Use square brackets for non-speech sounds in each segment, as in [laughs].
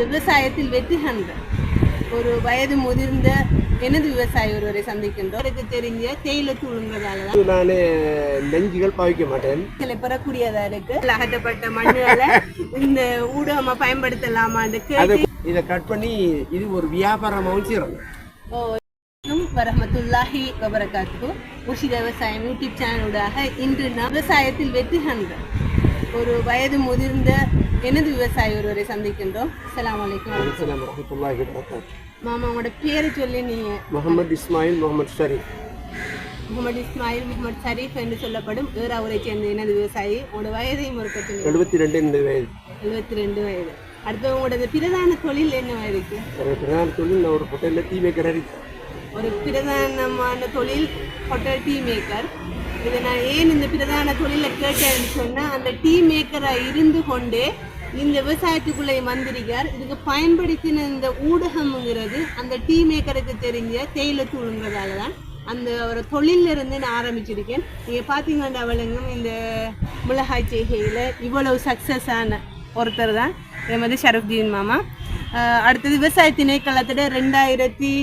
விவசாயத்தில் வெற்றி கண்ட ஒரு வயது முதிர்ந்த எனது விவசாயி ஒருவரை சந்திக்கின்றோம். எனக்கு தெரிஞ்ச தேயிலை தூளுங்கிறதால தான் நான் நெஞ்சுகள் பாவிக்க மாட்டேன். சில பெறக்கூடியதா இருக்கு. அகற்றப்பட்ட மண்ணுகளை இந்த ஊடகமா பயன்படுத்தலாமான்னு இதை கட் பண்ணி இது ஒரு வியாபாரமாகவும் செய்கிறோம் வரமத்துல்லாஹி வபரகாத்து உஷித விவசாயம் யூடியூப் சேனலூடாக இன்று நான் விவசாயத்தில் வெற்றி கண்ட ஒரு வயது முதிர்ந்த எனது விவசாயி ஒருவரை சந்திக்கின்றோம். வரஹ்மத்துல்லாஹி வபரகாத்துஹு. மாமா உங்களோட பேரை சொல்லி நீங்க முகமது இஸ்மாயில் முகமது ஷரீஃப். முகமது இஸ்மாயில் முகமது ஷரீஃப் என்று சொல்லப்படும் ஈராவூரை சேர்ந்த எனது விவசாயி. உங்களோட வயதையும் ஒரு எழுபத்தி ரெண்டு இந்த வயது. எழுபத்தி ரெண்டு வயது. அடுத்து உங்களோட பிரதான தொழில் என்னவா இருக்கு ஒரு பிரதான தொழில் நான் ஒரு ஹோட்டலில் டீ மேக்கர் இருக்கேன். ஒரு பிரதானமான தொழில் ஹோட்டல் டீ மேக்கர். இதை நான் ஏன் இந்த பிரதான தொழிலை கேட்டேன்னு சொன்னால் அந்த டீ மேக்கராக இருந்து கொண்டே இந்த விவசாயத்துக்குள்ளே வந்திருக்கார். இதுக்கு பயன்படுத்தின இந்த ஊடகம்ங்கிறது அந்த டீ மேக்கருக்கு தெரிஞ்ச தேயிலை தூளுங்கிறதால தான் அந்த ஒரு தொழில்ல இருந்து நான் ஆரம்பிச்சிருக்கேன். நீங்கள் பார்த்தீங்கன்னா அவளுங்கும் இந்த மிளகாய் செய்கையில் இவ்வளவு சக்ஸஸ் ஆன ஒருத்தர் தான் இதே மாதிரி ஷரஃப்தீன் மாமா. அடுத்தது விவசாய திணைக்களத்தோட ரெண்டாயிரத்தி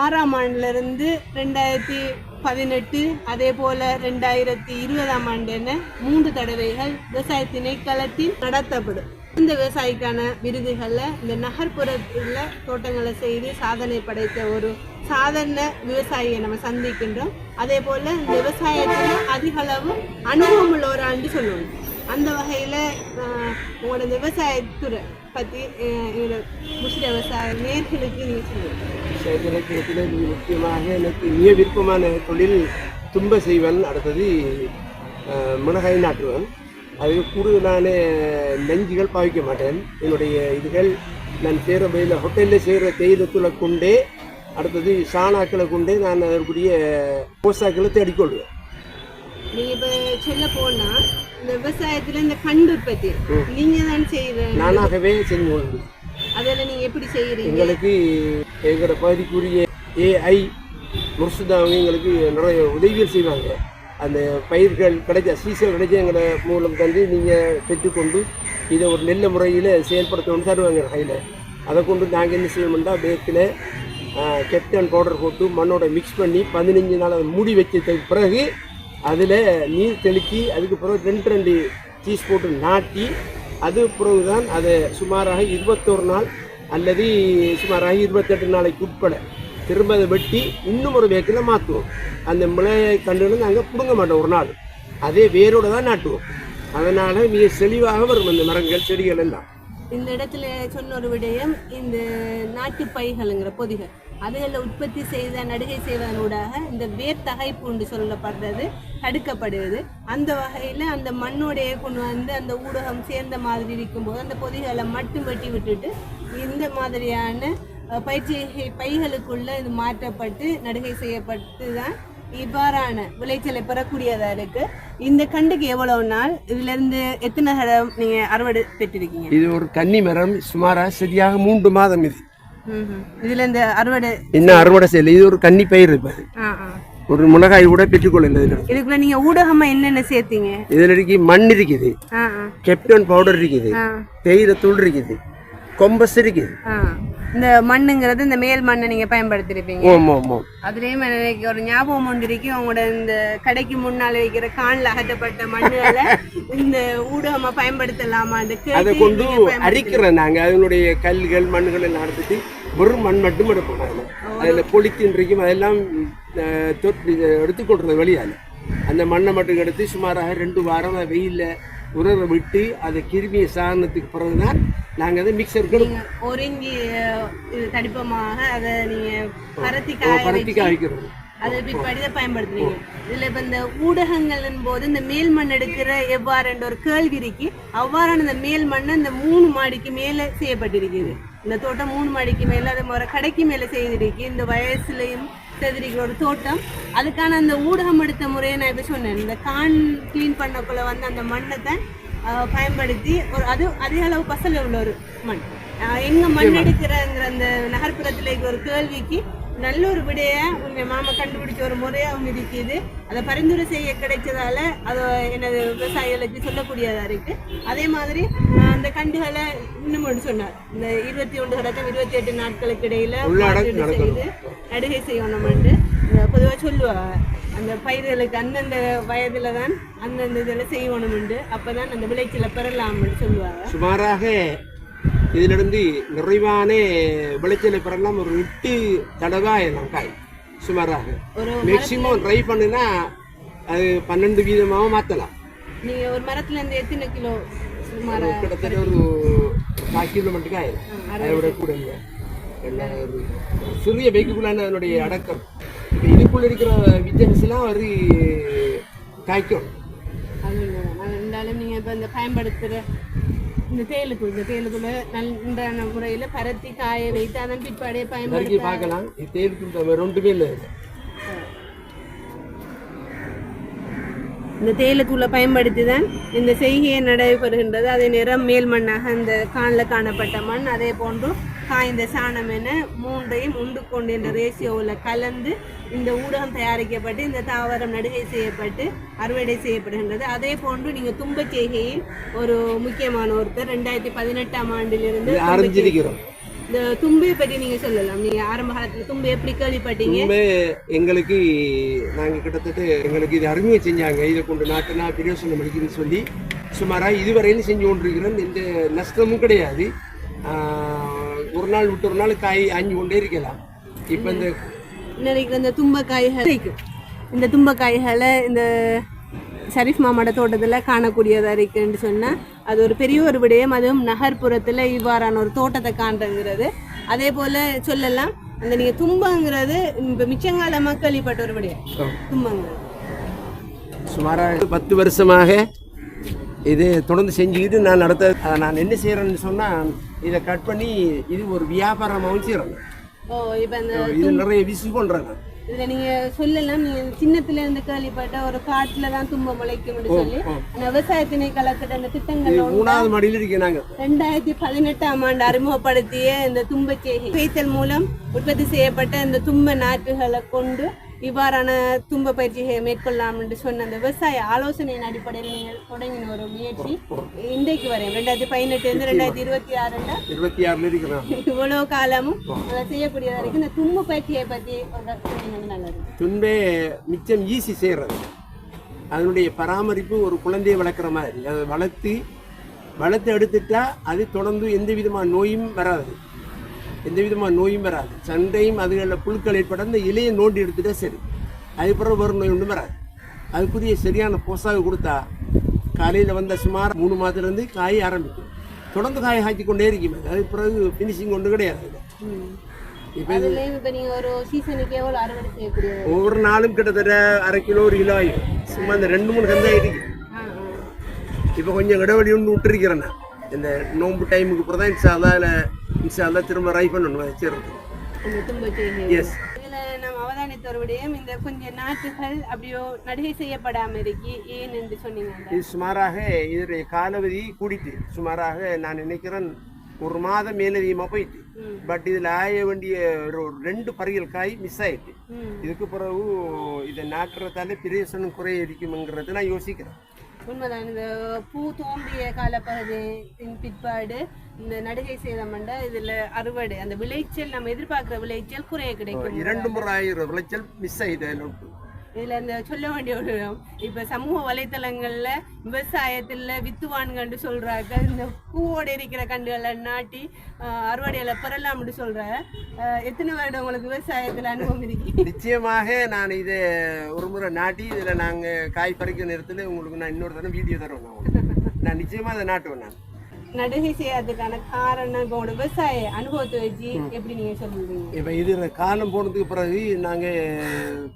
ஆறாம் ஆண்டுலேருந்து ரெண்டாயிரத்தி பதினெட்டு அதே போல் ரெண்டாயிரத்தி இருபதாம் ஆண்டு என மூன்று தடவைகள் விவசாய திணைக்களத்தில் நடத்தப்படும். இந்த விவசாயிக்கான விருதுகளில் இந்த நகர்ப்புறத்தில் தோட்டங்களை செய்து சாதனை படைத்த ஒரு சாதாரண விவசாயியை நம்ம சந்திக்கின்றோம். அதே போல் இந்த விவசாயத்தில் அதிகளவு அனுபவம் உள்ள ஒரு சொல்லுவோம். அந்த வகையில் உங்களோட இந்த விவசாயத்துறை பற்றி முஸ்லிம் விவசாய நேர்களுக்கு நீங்கள் சொல்லுங்கள் மிக முக்கியமாக எனக்கு மிக விருப்பமான தொழில் தும்ப செய்வன் அடுத்தது மிளகாய் நாட்டுவன். அது கூடுதலான நெஞ்சுகள் பாவிக்க மாட்டேன். என்னுடைய இதுகள் நான் செய்கிற பயில ஹோட்டலில் செய்கிற தேயிலத்தூளை கொண்டே அடுத்தது சாணாக்களை கொண்டே நான் அதற்குரிய போசாக்களை தேடிக்கொள்வேன். நீங்க இப்ப சொல்ல போனா இந்த விவசாயத்துல இந்த கண்டு உற்பத்தி நீங்க தான் செய்யற நானாகவே செஞ்சு கொள்வேன் அதில் நீங்கள் எப்படி செய்யறீங்க? எங்களுக்கு எங்களோட பகுதிக்குரிய ஏஐ முர்சுதா அவங்க எங்களுக்கு நிறைய உதவிகள் செய்வாங்க. அந்த பயிர்கள் கிடைச்ச சீசன் கிடைச்ச எங்களை மூலம் தந்து நீங்கள் பெற்றுக்கொண்டு இதை ஒரு நல்ல முறையில் செயல்படுத்தணும்னு தருவாங்க கையில் அதை கொண்டு நாங்கள் என்ன செய்யணும்னா பேக்கில் கெப்டன் பவுடர் போட்டு மண்ணோட மிக்ஸ் பண்ணி பதினஞ்சு நாள் அதை மூடி வச்சதுக்கு பிறகு அதில் நீர் தெளித்து அதுக்கு பிறகு ரெண்டு ரெண்டு சீஸ் போட்டு நாட்டி அது பிறகு தான் அதை சுமாராக இருபத்தோரு நாள் அல்லது சுமாராக இருபத்தெட்டு நாளைக்கு உட்பட திரும்ப அதை வெட்டி இன்னும் ஒரு வேக்கில் மாற்றுவோம். அந்த மிளகாய் கண்டுன்னு நாங்கள் பிடுங்க மாட்டோம் ஒரு நாள். அதே வேரோடு தான் நாட்டுவோம். அதனால் மிக செழிவாக வரும் அந்த மரங்கள் செடிகள் எல்லாம். இந்த இடத்துல சொன்ன ஒரு விடயம் இந்த நாட்டு பைகள்ங்கிற பொதிகள் அதுகளில் உற்பத்தி செய்த நடுகை செய்வதனூடாக இந்த வேர் தகைப்புண்டு என்று சொல்லப்படுறது தடுக்கப்படுகிறது. அந்த வகையில் அந்த மண்ணோடைய கொண்டு வந்து அந்த ஊடகம் சேர்ந்த மாதிரி இருக்கும்போது அந்த பொதிகளை மட்டும் வெட்டி விட்டுட்டு இந்த மாதிரியான பயிற்சி பைகளுக்குள்ளே இது மாற்றப்பட்டு நடுகை செய்யப்பட்டு தான் இவ்வாறான விளைச்சலை பெறக்கூடியதாக இருக்கு. இந்த கண்டுக்கு எவ்வளவு நாள்? இதுல இருந்து எத்தனை தடவை நீங்க அறுவடை பெற்றிருக்கீங்க? இது ஒரு கன்னி மரம் சுமாராக சரியாக மூன்று மாதம் இது. இதுல இந்த அறுவடை இன்னும் அறுவடை செய்யல? இது ஒரு கன்னி பயிர் இருப்பது. ஒரு மிளகாய் கூட பெற்றுக்கொள்ளல இதில். இதுக்குள்ள நீங்க ஊடகமா என்னென்ன சேர்த்தீங்க? இதில் இருக்கு மண் இருக்குது. கெப்டன் பவுடர் இருக்குது. தேயிலை தூள் இருக்குது. கொம்பஸ் இருக்குது. இந்த மண்ணுங்கிறது இந்த மேல் மண்ணை நீங்க பயன்படுத்திருப்பீங்க. ஓம் ஓம் அதுலயும் எனக்கு ஒரு ஞாபகம் ஒன்று இருக்கு. உங்களோட இந்த கடைக்கு முன்னால வைக்கிற கான்ல அகற்றப்பட்ட மண்ணுகளை இந்த ஊடகமா பயன்படுத்தலாமான்னு அதை கேட்டு கொண்டு நீங்க அரிக்கிறோம் நாங்கள் அதனுடைய கல்கள் மண்ணுகள் எல்லாம் எடுத்துட்டு வெறும் மண் மட்டும் எடுப்போம் அதில் அதில் பொலித்தீன் இருக்கும் அதெல்லாம் எடுத்துக்கொள்றது வெளியால் அந்த மண்ணை மட்டும் எடுத்து சுமாராக ரெண்டு வாரம் வெயிலில் உரரை விட்டு அதை கிருமியை சாரணத்துக்கு பிறகு தான் நாங்கள் அதை நீங்க ஒருங்கி தடிப்பமாக அதை நீங்க பரத்தி பருத்தி காய்க்கிறோம் அதை பிற்பாடு தான் பயன்படுத்துறீங்க. இதுல இப்ப இந்த ஊடகங்களின் போது இந்த மேல் மண் எடுக்கிற எவ்வாறு ஒரு கேள்வி இருக்கு. அவ்வாறான இந்த மேல் மண் இந்த மூணு மாடிக்கு மேல செய்யப்பட்டிருக்குது இந்த தோட்டம் மூணு மாடிக்கு மேல அது முறை கடைக்கு மேல செய்திருக்கு. இந்த வயசுலயும் செதிரிக்கிற ஒரு தோட்டம். அதுக்கான அந்த ஊடகம் எடுத்த முறையை நான் இப்ப சொன்னேன். இந்த கான் க்ளீன் பண்ணக்குள்ள வந்து அந்த மண்ணை தான் ஆஹ், பயன்படுத்தி ஒரு அது அதிக அளவு பசல் உள்ள ஒரு மண். எங்க மண் எடுக்கிறங்கிற அந்த நகர்ப்புறத்துல ஒரு கேள்விக்கு நல்ல ஒரு விடைய உங்க மாமா கண்டுபிடிச்ச ஒரு முறையாகவும் இருக்குது. அதை பரிந்துரை செய்ய கிடைச்சதால அது எனது விவசாயிகளுக்கு சொல்லக்கூடியதா இருக்கு. அதே மாதிரி அந்த கண்டுகளை இன்னும் ஒன்று சொன்னார். இந்த இருபத்தி ஒன்று கடத்தம் இருபத்தி எட்டு நாட்களுக்கு இடையில. செய்து நடுகை செய்யணும்னு பொதுவாக சொல்லுவாங்க அந்த பயிர்களுக்கு அந்தந்த வயதுல தான் அந்தந்த இதில் செய்யணும்னு அப்பதான் அந்த விளைச்சலை பெறலாம்னு சொல்லுவாங்க சுமாராக இதிலிருந்து நிறைவான விளைச்சலை பெறலாம். ஒரு எட்டு தடவை ஆயிடலாம் காய் சுமாராக. ஒரு மேக்சிமம் ட்ரை பண்ணுனா அது பன்னெண்டு வீதமாக மாற்றலாம் நீங்க ஒரு மரத்துல இருந்து எத்தனை கிலோ சுமாரா கிட்டத்தட்ட ஒரு கால் கிலோ மட்டும் ஆயிடும் அதை விட கூட எல்லாம் ஒரு சிறிய பைக்குள்ளான அதனுடைய அடக்கம் இதுக்குள்ள இருக்கிற விஜன்ஸ்லாம் ஒரு காய்க்கும் இருந்தாலும் நீங்க இப்ப இந்த பயன்படுத்துற இந்த தேயிலுக்குள் இந்த தேயிலுக்குள்ள நன்றான முறையில பரத்தி காய வைத்து அதன் பிற்பாடே பயன்படுத்த பார்க்கலாம் இது தேயிலுக்கு ரெண்டுமே இல்லை இந்த தேயிலுக்குள்ள பயன்படுத்தி தான் இந்த செய்கையை நடைபெறுகின்றது. அதே நேரம் மேல் மண்ணாக அந்த காணில் காணப்பட்ட மண் அதே போன்று காய்ந்த சாணம் என மூன்றையும் உண்டு கொண்டு என்ற ரேசியோவில் கலந்து இந்த ஊடகம் தயாரிக்கப்பட்டு இந்த தாவரம் நடுகை செய்யப்பட்டு அறுவடை செய்யப்படுகின்றது. அதே போன்று நீங்கள் தும்பச் செய்கையில் ஒரு முக்கியமான ஒருத்தர் ரெண்டாயிரத்தி பதினெட்டாம் ஆண்டிலிருந்து அறிஞ்சிருக்கிறோம். இந்த தும்பை பற்றி நீங்கள் சொல்லலாம். நீங்கள் ஆரம்ப காலத்தில் தும்பை எப்படி கேள்விப்பட்டீங்க? உண்மை எங்களுக்கு நாங்கள் கிட்டத்தட்ட எங்களுக்கு இது அறிமுகம் செஞ்சாங்க. இதை கொண்டு நாட்டுனா பிரயோசனம் அளிக்குதுன்னு சொல்லி சுமாராக இதுவரையிலும் செஞ்சு கொண்டிருக்கிறோம். எந்த நஷ்டமும் கிடையாது. ஒரு நாள் விட்டு ஒரு நாள் காய் ஆஞ்சு கொண்டே இருக்கலாம். இப்போ இந்த இன்னைக்கு இந்த தும்பக்காய்கள் இந்த தும்பக்காய்களை இந்த ஷரீஃப் மாமாட தோட்டத்தில் காணக்கூடியதாக இருக்குன்னு சொன்னால் அது ஒரு பெரிய ஒரு விடயம். அதுவும் நகர்ப்புறத்தில் இவ்வாறான ஒரு தோட்டத்தை காண்றங்கிறது அதே போல் சொல்லலாம் அந்த நீங்கள் தும்பங்கிறது இப்போ மிச்சங்கால கேள்விப்பட்ட ஒரு விடயம். தும்பங்கிறது. சுமாராக பத்து வருஷமாக இது தொடர்ந்து செஞ்சுக்கிட்டு நான் நடத்த அதை நான் என்ன செய்கிறேன்னு சொன்னால் இதை கட் பண்ணி இது ஒரு வியாபாரமாகவும் செய்கிறேன் ஓ இப்போ இந்த இது நிறைய விசி பண்ணுறேன் நான் இதில் நீங்கள் சொல்லலாம். நீங்கள் சின்னத்துல இருந்து கேள்விப்பட்ட ஒரு காட்டில் தான் தும்ப முளைக்கும்னு சொல்லி. அந்த விவசாய திணைக்களத்திட்ட அந்த திட்டங்கள் மூணாவது மடியில் இருக்கேன் நாங்கள் ரெண்டாயிரத்தி பதினெட்டாம் ஆண்டு அறிமுகப்படுத்திய இந்த தும்பச்சேகை பேய்த்தல் மூலம் உற்பத்தி செய்யப்பட்ட இந்த தும்ப நாற்றுகளை கொண்டு இவ்வாறான தும்ப பயிற்சியை மேற்கொள்ளலாம் என்று சொன்ன அந்த விவசாய ஆலோசனையின் அடிப்படையில் நீங்கள் தொடங்கின ஒரு முயற்சி. இன்றைக்கு வரையும் ரெண்டாயிரத்தி பதினெட்டு இருந்து ரெண்டாயிரத்தி இருபத்தி ஆறுல இருபத்தி ஆறில் இவ்வளவு காலமும் அதை செய்யக்கூடியதா இருக்கு இந்த தும்பு பயிற்சியை பற்றி நல்லது. துன்பே மிச்சம் ஈஸி செய்கிறது அதனுடைய பராமரிப்பு ஒரு குழந்தையை வளர்க்குற மாதிரி. அதை வளர்த்து வளர்த்து எடுத்துட்டா அது தொடர்ந்து எந்த விதமான நோயும் வராது. எந்த விதமான நோயும் வராது. சண்டையும் அதுகளில் புழுக்கள் ஏற்பட அந்த இலையை நோண்டி எடுத்துட்டா சரி. அது பிறகு வரும் நோய் ஒன்றும் வராது. அதுக்குரிய சரியான போசாக கொடுத்தா காலையில் வந்த சுமார் மூணு மாதத்துலேருந்து காய் ஆரம்பிக்கும். தொடர்ந்து காய் காய்ச்சி கொண்டே இருக்கும். அது பிறகு ஃபினிஷிங் ஒன்றும் கிடையாது. ஒவ்வொரு நாளும் கிட்டத்தட்ட அரை கிலோ ஒரு கிலோ ஆகும் சும்மா இந்த ரெண்டு மூணு ஆ. இப்போ கொஞ்சம் இடைவெளி ஒன்று விட்டுருக்கிறேன் நான். இந்த நோன்பு டைமுக்கு அப்புறம் தான் இன்ஷா அல்லாஹ் இன்ஷா அல்லாஹ் திரும்ப ரை பண்ணணும் வச்சிருக்கு எஸ் இதுல நம்ம அவதானித்த ஒரு விடயம் இந்த கொஞ்சம் நாட்டுகள் அப்படியோ நடுகை செய்யப்படாம இருக்கு ஏன் என்று சொன்னீங்க? இது சுமாராக இதனுடைய காலாவதி கூடிட்டு சுமாராக நான் நினைக்கிறேன் ஒரு மாதம் மேலதிகமாக போயிட்டு. பட் இதில் ஆய வேண்டிய ஒரு ரெண்டு பறியல் காய் மிஸ் ஆயிட்டு. இதுக்கு பிறகு இதை நாட்டுறதால பிரயோசனம் குறைய இருக்குங்கிறது நான் யோசிக்கிறேன். உண்மைதான். இந்த பூ தோன்றிய காலப்பகுதியின் பிற்பாடு இந்த நடுகை சேதமண்ட இதுல அறுவடை அந்த விளைச்சல் நம்ம எதிர்பார்க்கிற விளைச்சல் குறைய கிடைக்கும். இரண்டு முறை விளைச்சல் மிஸ் ஆயிட்டு இதில் இந்த சொல்ல வேண்டிய ஒரு இப்போ சமூக வலைத்தளங்களில் விவசாயத்தில் வித்துவான்கண்டு சொல்கிறாங்க இந்த பூவோட இருக்கிற கண்டுகளை நாட்டி அறுவடையில் பெறலாம்னு சொல்கிற எத்தனை வருடம் உங்களுக்கு விவசாயத்தில் அனுபவம் இருக்கு? நிச்சயமாக நான் இதை ஒரு முறை நாட்டி இதில் நாங்கள் காய் பறிக்கிற நேரத்தில் உங்களுக்கு நான் இன்னொரு தடவை வீடியோ தருவேன் உங்களுக்கு. நான் நிச்சயமாக அதை நாட்டுவேன் நான். நடுகை செய்யறதுக்கான காரணம் இப்போ விவசாய அனுபவத்தை வச்சு எப்படி நீங்க சொல்லுவீங்க? இப்போ இது காலம் போனதுக்கு பிறகு நாங்கள்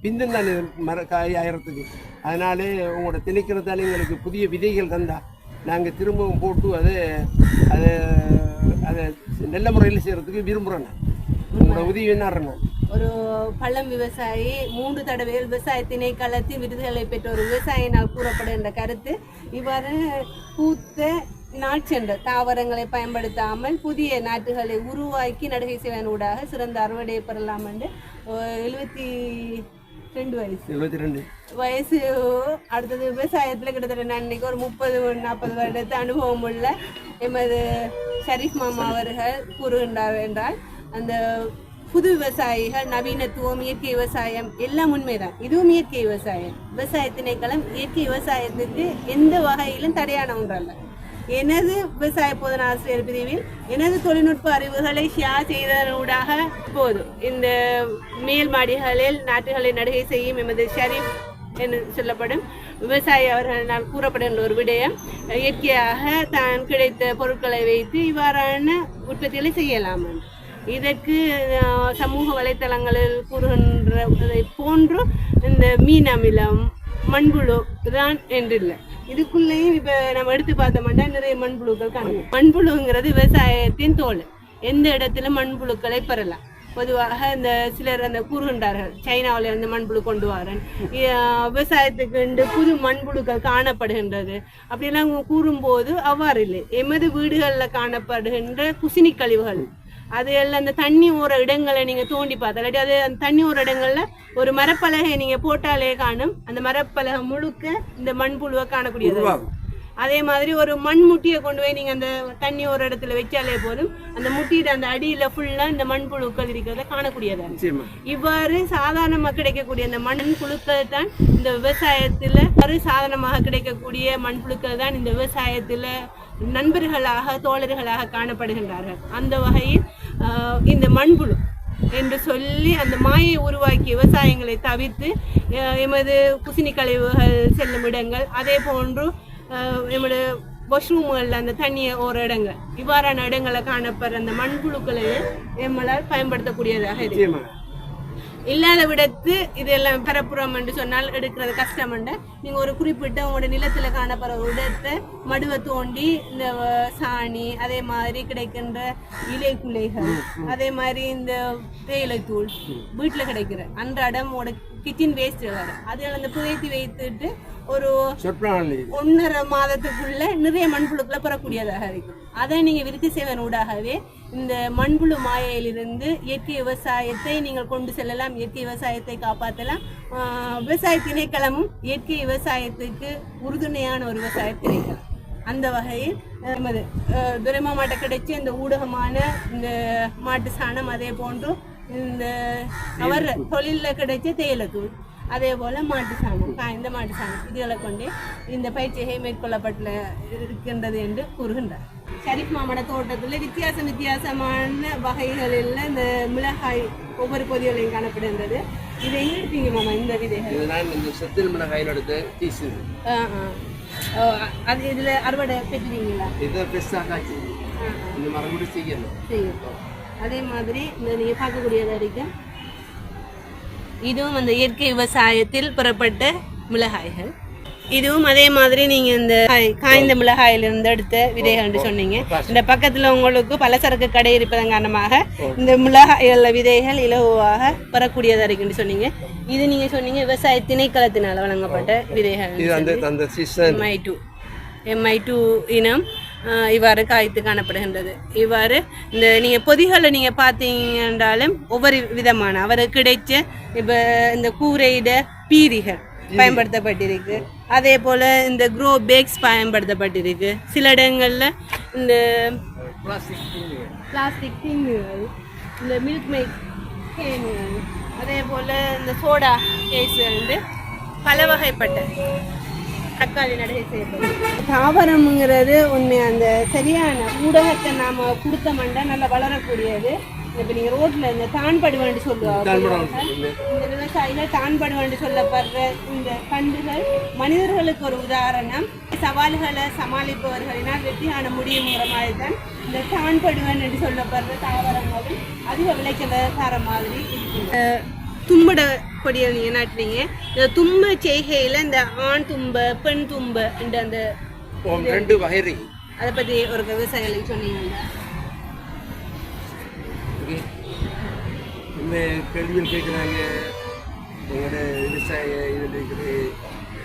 பிந்தம் தானே மர காய் ஆயிரத்துக்கு. அதனாலே உங்களோட திணிக்கிறதால எங்களுக்கு புதிய விதைகள் தந்தா நாங்கள் திரும்பவும் போட்டு அதை அதை அதை நல்ல முறையில் செய்கிறதுக்கு விரும்புகிறேன் நான் உங்களோட உதவி என்ன நான் ஒரு பழம் விவசாயி மூன்று தடவைகள் விவசாய திணைக்களத்தின் விருதுகளை பெற்ற ஒரு விவசாயினால் கூறப்படுகின்ற கருத்து. இவ்வாறு பூத்த நாட்சென்ற தாவரங்களை பயன்படுத்தாமல் புதிய நாட்டுகளை உருவாக்கி நடுகை செய்வதன் ஊடாக சிறந்த அறுவடையை பெறலாம் என்று எழுபத்தி ரெண்டு வயசு. எழுபத்தி ரெண்டு. வயசு அடுத்தது விவசாயத்தில் கிட்டத்தட்ட நான் இன்னைக்கு ஒரு முப்பது நாற்பது வருடத்து அனுபவம் உள்ள எமது ஷரீஃப் மாமா அவர்கள் கூறுகின்றார் என்றால் அந்த புது விவசாயிகள் நவீனத்துவம் இயற்கை விவசாயம் எல்லாம் உண்மைதான். இதுவும் இயற்கை விவசாயம். விவசாய திணைக்களம் இயற்கை விவசாயத்துக்கு எந்த வகையிலும் தடையான ஒன்றல்ல. எனது விவசாய போதன ஆசிரியர் பிரிவில் எனது தொழில்நுட்ப அறிவுகளை ஷேர் செய்தனூடாக போதும். இந்த மேல் மாடிகளில் நாட்டுகளை நடுகை செய்யும் எமது ஷரீப் என்று சொல்லப்படும் விவசாயி அவர்களால் கூறப்படுகின்ற ஒரு விடயம். இயற்கையாக தான் கிடைத்த பொருட்களை வைத்து இவ்வாறான உற்பத்திகளை செய்யலாம். இதற்கு சமூக வலைத்தளங்களில் கூறுகின்ற போன்று இந்த மீன் அமிலம் மண்புழு தான் என்றில்லை. இதுக்குள்ளேயும் இப்ப நம்ம எடுத்து பார்த்தோம்னா நிறைய மண்புழுக்கள் காணும் மண்புழுங்கிறது விவசாயத்தின் தோல். எந்த இடத்துல மண்புழுக்களை பெறலாம்? பொதுவாக இந்த சிலர் அந்த கூறுகின்றார்கள் சைனாவில் இருந்து மண்புழு கொண்டு வரேன். விவசாயத்துக்கு என்று புது மண்புழுக்கள் காணப்படுகின்றது. அப்படிலாம் கூறும்போது அவ்வாறு இல்லை எமது வீடுகளில் காணப்படுகின்ற குசினி கழிவுகள். அது எல்லாம் அந்த தண்ணி ஓர இடங்களை நீங்க தோண்டி பார்த்தா இல்லாட்டி அது அந்த தண்ணி ஓர இடங்கள்ல ஒரு மரப்பலகை நீங்க போட்டாலே காணும். அந்த மரப்பலகை முழுக்க இந்த மண்புழுவை காணக்கூடியது. அதே மாதிரி ஒரு மண் முட்டியை கொண்டு போய் நீங்க அந்த தண்ணி ஒரு இடத்துல வச்சாலே போதும். அந்த முட்டியிட அந்த அடியில ஃபுல்லா இந்த மண்புழுக்கள் இருக்கிறத காணக்கூடியதா. இவ்வாறு சாதாரணமாக கிடைக்கக்கூடிய அந்த மண் புழுக்கள் தான் இந்த விவசாயத்துல இவ்வாறு சாதாரணமாக கிடைக்கக்கூடிய மண்புழுக்கள் தான் இந்த விவசாயத்துல நண்பர்களாக தோழர்களாக காணப்படுகின்றார்கள். அந்த வகையில் இந்த மண்புழு என்று சொல்லி அந்த மாயை உருவாக்கிய விவசாயங்களை தவிர்த்து எமது குசினி கழிவுகள் செல்லும் இடங்கள் அதே போன்று எமது வாஷ்ரூம்களில் அந்த தண்ணியை ஒரு இடங்கள். இவ்வாறான இடங்களில் காணப்படுற அந்த மண்புழுக்களை எம்மளால் பயன்படுத்தக்கூடியதாக இருக்கு. இல்லாத விடத்து இதெல்லாம் பரப்புறோம் என்று சொன்னால் எடுக்கிறது கஷ்டம் நீங்க ஒரு குறிப்பிட்ட உங்களோட நிலத்துல காணப்படுற இடத்தை மடுவை தோண்டி இந்த சாணி அதே மாதிரி கிடைக்கின்ற இலை குலைகள் அதே மாதிரி இந்த தேயிலைத்தூள் வீட்டுல கிடைக்கிற அன்றாடம் உங்களோட கிச்சன் வேஸ்ட் வேறு அதில் அந்த புதைத்து வைத்துட்டு ஒரு ஒன்றரை மாதத்துக்குள்ள நிறைய மண்புழுக்களை பெறக்கூடியதாக இருக்கும். அதை நீங்க விருத்தி செய்வதன் ஊடாகவே இந்த மண்புழு மாயையிலிருந்து இயற்கை விவசாயத்தை நீங்கள் கொண்டு செல்லலாம். இயற்கை விவசாயத்தை காப்பாற்றலாம். விவசாய திணைக்களமும் இயற்கை விவசாயத்துக்கு உறுதுணையான ஒரு விவசாய திணைக்களம். அந்த வகையில் நமது துரைமா மாட்டை கிடைச்ச இந்த ஊடகமான இந்த மாட்டு சாணம் அதே போன்று இந்த அவர் தொழிலில் கிடைச்ச தேயிலைத்தூள் அதே போல மாட்டு சாணம் காய்ந்த மாட்டு சாணம் இதுகளை கொண்டு இந்த பயிற்சியை மேற்கொள்ளப்பட்டு இருக்கின்றது என்று கூறுகின்றார். ஷரீப் மாமட தோட்டத்தில் வித்தியாச வித்தியாசமான வகைகளில் இந்த மிளகாய் ஒவ்வொரு பொதிகளையும் காணப்படுகின்றது. இதை எங்க எடுப்பீங்க மாமா இந்த விதைகள். நான் இந்த செத்தில் மிளகாயில் எடுத்த தீசு ஆ, அது இதில் அறுவடை பெற்றுவீங்களா இதை ஆ. இந்த மரபடி செய்யணும் செய்யும் அதே மாதிரி இந்த நீங்கள் பார்க்கக்கூடியது வரைக்கும் இதுவும் அந்த இயற்கை விவசாயத்தில் பெறப்பட்ட மிளகாய்கள். இதுவும் அதே மாதிரி நீங்க இந்த காய்- காய்ந்த மிளகாயில இருந்து எடுத்த விதைகள்னு சொன்னீங்க. இந்த பக்கத்துல உங்களுக்கு பலசரக்கு கடை இருப்பதன் காரணமாக இந்த மிளகாய்கள விதைகள் இலகுவாக பெறக்கூடியதா இருக்குன்னு சொன்னீங்க. இது நீங்க சொன்னீங்க விவசாய திணைக்களத்தினால் வழங்கப்பட்ட விதைகள் டூ எம்ஐ டூ இனம் இவ்வாறு காய்த்து காணப்படுகின்றது. இவ்வாறு இந்த நீங்கள் பொதிகளை நீங்கள் பார்த்தீங்கன்றாலும் ஒவ்வொரு விதமான அவருக்கு கிடைச்ச இப்போ இந்த கூரையிட பீரிகள் பயன்படுத்தப்பட்டிருக்கு. அதே போல் இந்த க்ரோ பேக்ஸ் பயன்படுத்தப்பட்டிருக்கு. சில இடங்களில் இந்த பிளாஸ்டிக் பிளாஸ்டிக் டின்னுகள் இந்த மில்க் மேக் கேன்கள் அதே போல் இந்த சோடா கேஸ் வந்து பல வகைப்பட்ட தக்காளி நடுகை செய்யப்படும் தாவரம்ங்கிறது உண்மை அந்த சரியான ஊடகத்தை நாம் கொடுத்தோம்னா நல்லா வளரக்கூடியது. இப்போ நீங்கள் ரோட்டில் இந்த தான்படுவன்னு சொல்லுவாங்க இந்த விவசாயிகள் தான்படுவன்னு சொல்லப்படுற இந்த கண்டுகள் மனிதர்களுக்கு ஒரு உதாரணம். சவால்களை சமாளிப்பவர்களினால் வெற்றி காண முடியுங்கிற மாதிரி தான் இந்த தான்படுவன் என்று சொல்லப்படுற தாவரங்களும் அதிக விளைச்சல தர மாதிரி இருக்குது தும்பட கொடியை நீங்கள் நாட்டுறீங்க இந்த தும்ப செய்கையில் இந்த ஆண் தும்ப பெண் தும்ப என்ற அந்த ரெண்டு வகை இருக்கு அதை பற்றி ஒரு விவசாயிகளுக்கு சொன்னீங்க. ஓகே. இந்த கேள்விகள் கேட்குறாங்க. எங்களோட விவசாய இதில் இருக்கிற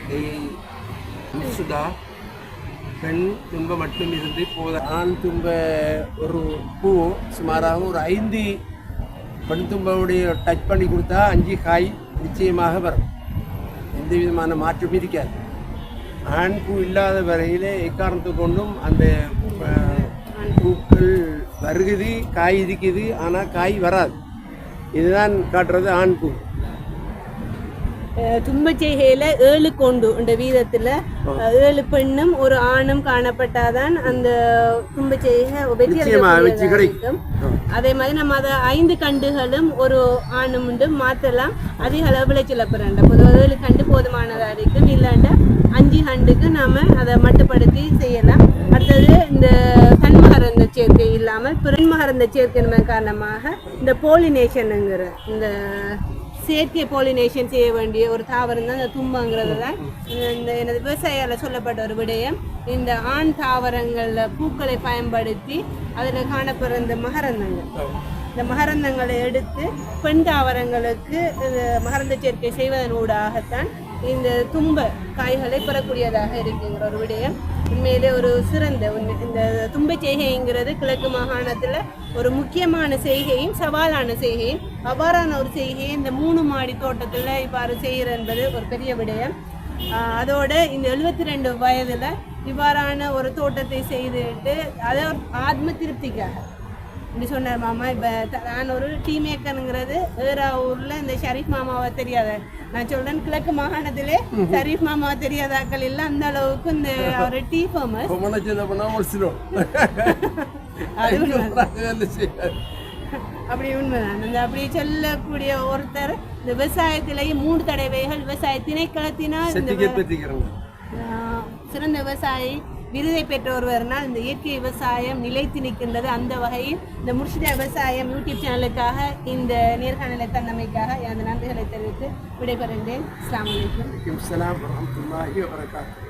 நெய் முசுதா பெண் தும்ப மட்டும் இருந்து போத. ஆண் தும்ப ஒரு பூ சுமாராக ஒரு ஐந்து பெண் தும்பவுடைய டச் பண்ணி கொடுத்தா அஞ்சு காய் நிச்சயமாக வரும். எந்த விதமான மாற்றம் இருக்காது. ஆண் பூ இல்லாத வரையிலே எக்காரணத்தை கொண்டும் அந்த பூக்கள் வருகுது காய் இருக்குது ஆனால் காய் வராது. இதுதான் காட்டுறது ஆண் பூ தும்பச்செய்கையில ஏழு கொண்டு இந்த வீதத்துல. ஏழு பெண்ணும் ஒரு ஆணும் காணப்பட்டாதான் அந்த தும்பச்செய்கை வெற்றி கிடைக்கும். அதே மாதிரி நம்ம அதை ஐந்து கண்டுகளும் ஒரு ஆணும் உண்டு மாற்றலாம் அதிக அளவு விளைச்சல பெறண்ட பொதுவாக ஏழு கண்டு போதுமானதா இருக்கும். இல்லாண்டா அஞ்சு கண்டுக்கு நாம அதை மட்டுப்படுத்தி செய்யலாம். அடுத்தது இந்த தன்மகரந்த சேர்க்கை இல்லாமல் பெருண்மகரந்த சேர்க்கை காரணமாக இந்த போலினேஷனுங்கிற இந்த செயற்கை போலினேஷன் செய்ய வேண்டிய ஒரு தாவரம் தான் இந்த தும்பங்கிறது தான் இந்த எனது விவசாயியால் சொல்லப்பட்ட ஒரு விடயம். இந்த ஆண் தாவரங்களில் பூக்களை பயன்படுத்தி அதில் காணப்படுற இந்த மகரந்தங்கள். இந்த மகரந்தங்களை எடுத்து பெண் தாவரங்களுக்கு மகரந்த சேர்க்கை செய்வதன் ஊடாகத்தான் இந்த தும்ப காய்களை பெறக்கூடியதாக இருக்குங்கிற ஒரு விடயம். உண்மையிலே ஒரு சிறந்த இந்த தும்பை செய்கைங்கிறது கிழக்கு மாகாணத்தில் ஒரு முக்கியமான செய்கையும் சவாலான செய்கையும் அவ்வாறான ஒரு செய்கையை இந்த மூணு மாடி தோட்டத்தில் இவ்வாறு செய்கிற என்பது ஒரு பெரிய விடயம். அதோடு அதோட இந்த எழுபத்தி ரெண்டு வயதில் இவ்வாறான ஒரு தோட்டத்தை செய்துட்டு அதை ஆத்ம திருப்திக்காக இப்படி சொன்னார் மாமா இப்போ நான் ஒரு டீ மேக்கருங்கிறது வேற ஊரில் இந்த ஷரீஃப் மாமாவை தெரியாத. நான் சொல்றேன் கிழக்கு மாகாணத்திலே ஷரீஃப் மாமாவை தெரியாதாக்கள் இல்லை அந்த அளவுக்கு இந்த ஒரு டீ ஃபேமஸ் [laughs] அப்படி உண்மைதான். அந்த அப்படி சொல்லக்கூடிய ஒருத்தர் இந்த விவசாயத்திலேயே மூன்று தடவைகள் விவசாய திணைக்களத்தினால் இந்த சிறந்த விவசாயி. விருதை பெற்ற ஒருவர்னால் இந்த இயற்கை விவசாயம் நிலைத்து நிற்கின்றது. அந்த வகையில் இந்த முர்ஷிதா விவசாயம் யூடியூப் சேனலுக்காக இந்த நேர்காணலை தந்தமைக்காக எனது நன்றிகளை தெரிவித்து விடைபெறுகிறேன். அஸ்ஸலாமு வலைக்கம் வபரகாத்துஹு.